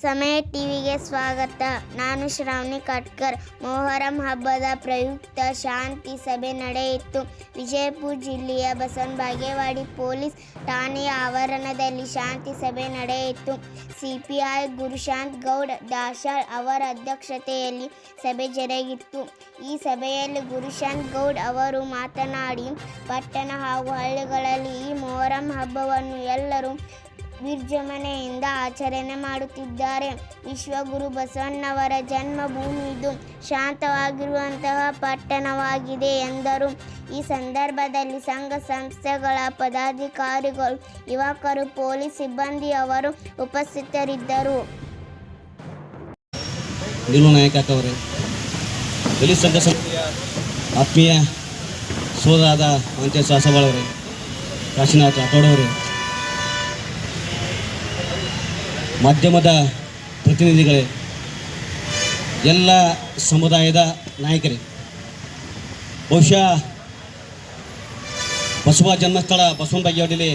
ಸಮಯ ಟಿವಿಗೆ ಸ್ವಾಗತ. ನಾನು ಶ್ರಾವಣಿ ಕಟ್ಕರ್. ಮೊಹರಂ ಹಬ್ಬದ ಪ್ರಯುಕ್ತ ಶಾಂತಿ ಸಭೆ ನಡೆಯಿತು. ವಿಜಯಪುರ ಜಿಲ್ಲೆಯ ಬಸವನ ಬಾಗೇವಾಡಿ ಪೊಲೀಸ್ ಠಾಣೆಯ ಆವರಣದಲ್ಲಿ ಶಾಂತಿ ಸಭೆ ನಡೆಯಿತು. ಸಿಪಿಐ ಗುರುಶಾಂತ್ ಗೌಡ್, ದಾಶಾಳ್ ಅವರ ಅಧ್ಯಕ್ಷತೆಯಲ್ಲಿ ಸಭೆ ಜರುಗಿತ್ತು ಈ ಸಭೆಯಲ್ಲಿ ಗುರುಶಾಂತ್ ಗೌಡ್ ಅವರು ಮಾತನಾಡಿ, ಪಟ್ಟಣ ಹಾಗೂ ಹಳ್ಳಿಗಳಲ್ಲಿ ಈ ಮೊಹರಂ ಹಬ್ಬವನ್ನು ಎಲ್ಲರೂ ವಿಜೃಂಭಣೆಯಿಂದ ಆಚರಣೆ ಮಾಡುತ್ತಿದ್ದಾರೆ. ವಿಶ್ವಗುರು ಬಸವಣ್ಣವರ ಜನ್ಮಭೂಮಿ ಇದು. ಶಾಂತವಾಗಿರುವಂತಹ ಪಟ್ಟಣವಾಗಿದೆ ಎಂದರು. ಈ ಸಂದರ್ಭದಲ್ಲಿ ಸಂಘ ಸಂಸ್ಥೆಗಳ ಪದಾಧಿಕಾರಿಗಳು, ಯುವಕರು, ಪೊಲೀಸ್ ಸಿಬ್ಬಂದಿಯವರು ಉಪಸ್ಥಿತರಿದ್ದರು. ಆತ್ಮೀಯ ಸೋದರಾದ ಅಂತ್ಯ ಸಾಸವಾಳವರೇ ಕಾಶಿನಾಥ್ ಮಾಧ್ಯಮದ ಪ್ರತಿನಿಧಿಗಳೇ, ಎಲ್ಲ ಸಮುದಾಯದ ನಾಯಕರೇ, ಬಹುಶಃ ಬಸವ ಜನ್ಮಸ್ಥಳ ಬಸವನ ಬಾಗೇವಾಡಿಲಿ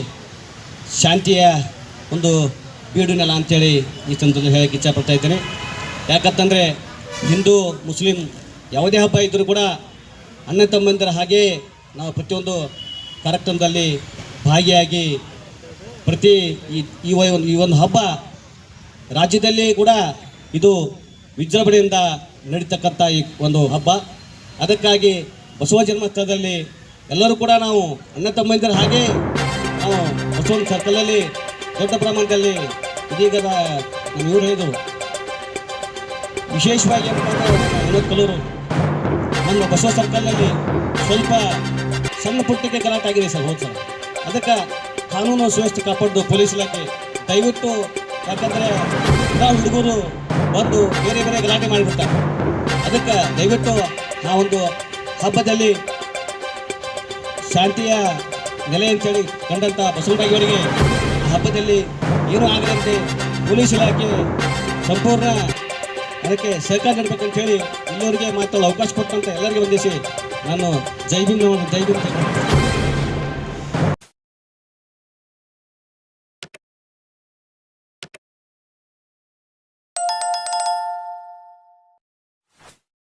ಶಾಂತಿಯ ಒಂದು ಬೀಡು ನೆಲ ಅಂತೇಳಿ ಈ ಸಂದರ್ಭದಲ್ಲಿ ಹೇಳಕ್ಕೆ ಇಚ್ಛಪಡ್ತಾ ಇದ್ದೇನೆ. ಯಾಕಂತಂದರೆ ಹಿಂದೂ, ಮುಸ್ಲಿಂ ಯಾವುದೇ ಹಬ್ಬ ಇದ್ದರೂ ಕೂಡ ಅಣ್ಣ ತಮ್ಮಂದಿರ ಹಾಗೆ ನಾವು ಪ್ರತಿಯೊಂದು ಕಾರ್ಯಕ್ರಮದಲ್ಲಿ ಭಾಗಿಯಾಗಿ ಪ್ರತಿ ಈ ಈ ಒಂದು ಈ ಒಂದು ಹಬ್ಬ ರಾಜ್ಯದಲ್ಲಿ ಕೂಡ ಇದು ವಿಜೃಂಭಣೆಯಿಂದ ನಡೀತಕ್ಕಂಥ ಈ ಒಂದು ಹಬ್ಬ. ಅದಕ್ಕಾಗಿ ಬಸವ ಜನ್ಮಸ್ಥಳದಲ್ಲಿ ಎಲ್ಲರೂ ಕೂಡ ನಾವು ಅಣ್ಣ ತಮ್ಮಂದಿರ ಹಾಗೆ ನಾವು ಬಸವನ ಸರ್ಕಲಲ್ಲಿ ದೊಡ್ಡ ಪ್ರಮಾಣದಲ್ಲಿ ಇದೀಗ ನಮ್ಮ ಇವರು ಹೇಳಿದರು ವಿಶೇಷವಾಗಿ ಕಲೂರು ನಮ್ಮ ಬಸವ ಸರ್ಕಲ್ನಲ್ಲಿ ಸ್ವಲ್ಪ ಸಣ್ಣ ಪುಟ್ಟಕ್ಕೆ ಗಲಾಟಾಗಿದೆ ಸರ್, ಹೋದ ಸರ್ ಅದಕ್ಕೆ ಕಾನೂನು ಸುವ್ಯವಸ್ಥೆ ಕಾಪಾಡೋದು ಪೊಲೀಸ್ ಇಲಾಖೆ ದಯವಿಟ್ಟು ಯಾಕಂದರೆ ಎಲ್ಲ ಹುಡುಗರು ಬಂದು ಬೇರೆ ಬೇರೆ ಗಲಾಟೆ ಮಾಡಿಬಿಡ್ತಾರೆ. ಅದಕ್ಕೆ ದಯವಿಟ್ಟು ನಾವೊಂದು ಹಬ್ಬದಲ್ಲಿ ಶಾಂತಿಯ ನೆಲೆ ಅಂತೇಳಿ ಕಂಡಂಥ ಬಸವರಾಗಿಯವರಿಗೆ ಹಬ್ಬದಲ್ಲಿ ಏನೂ ಆಗದಂತೆ ಪೊಲೀಸ್ ಇಲಾಖೆ ಸಂಪೂರ್ಣ ಅದಕ್ಕೆ ಸಹಕಾರ ನೀಡಬೇಕಂತ ಹೇಳಿ ಮಾತಾಡೋ ಅವಕಾಶ ಕೊಟ್ಟಂತ ಎಲ್ಲರಿಗೂ ವಂದಿಸಿ ನಾನು ಜೈ ಭೀಮ್ ಜೈ ಭೀಮ್